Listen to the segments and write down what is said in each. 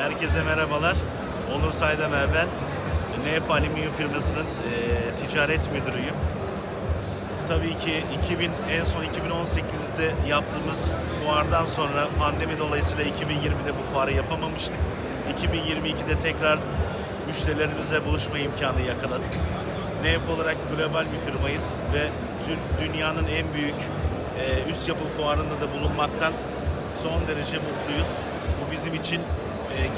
Herkese merhabalar. Onur Saydemer ben. NEP Alüminyum firmasının e, ticaret müdürüyüm. Tabii ki 2000 en son 2018'de yaptığımız fuardan sonra pandemi dolayısıyla 2020'de bu fuarı yapamamıştık. 2022'de tekrar müşterilerimizle buluşma imkanı yakaladık. NEP olarak global bir firmayız ve dünyanın en büyük e, üst yapı fuarında da bulunmaktan son derece mutluyuz. Bu bizim için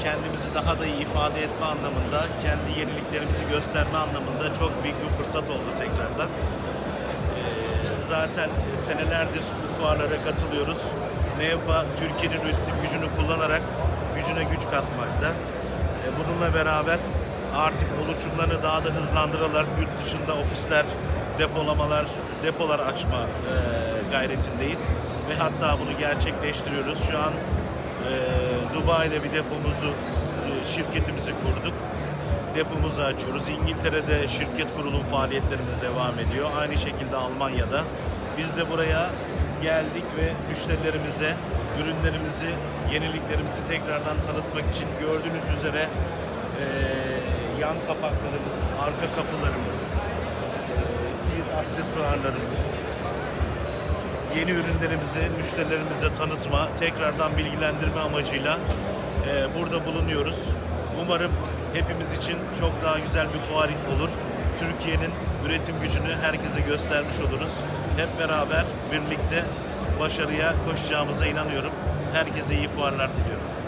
kendimizi daha da iyi ifade etme anlamında, kendi yeniliklerimizi gösterme anlamında çok büyük bir fırsat oldu tekrardan. E, zaten senelerdir bu fuarlara katılıyoruz. NEOPA Türkiye'nin gücünü kullanarak gücüne güç katmakta. E, bununla beraber artık oluşumlarını daha da hızlandırarak yurt dışında ofisler, depolamalar, depolar açma e, gayretindeyiz. Ve hatta bunu gerçekleştiriyoruz. Şu an e, Dubai'de bir depomuzu, e, şirketimizi kurduk. Depomuzu açıyoruz. İngiltere'de şirket kurulum faaliyetlerimiz devam ediyor. Aynı şekilde Almanya'da. Biz de buraya geldik ve müşterilerimize ürünlerimizi, yeniliklerimizi tekrardan tanıtmak için gördüğünüz üzere e, yan kapaklarımız, arka kapılarımız, e, kilit aksesuarlarımız, yeni ürünlerimizi müşterilerimize tanıtma, tekrardan bilgilendirme amacıyla e, burada bulunuyoruz. Umarım hepimiz için çok daha güzel bir fuar olur. Türkiye'nin üretim gücünü herkese göstermiş oluruz. Hep beraber birlikte başarıya koşacağımıza inanıyorum. Herkese iyi fuarlar diliyorum.